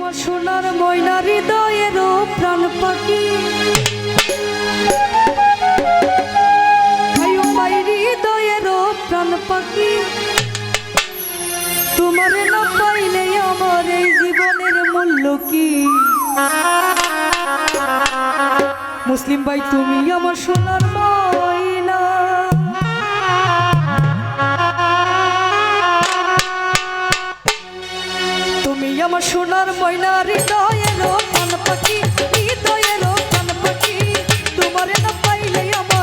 আমার সোনার ময়না হৃদয়ের প্রাণ পাখি। হৃদয়ের প্রাণ পাখি। তোমার না পাইলে আমার এই জীবনের মূল্য কি? মুসলিম ভাই, তুমি আমার সোনার ময়না আমার সোনার ময়না হৃদয়ের প্রাণ পাখি হৃদয়ের প্রাণ পাখি। তোমার না পাইলে আমার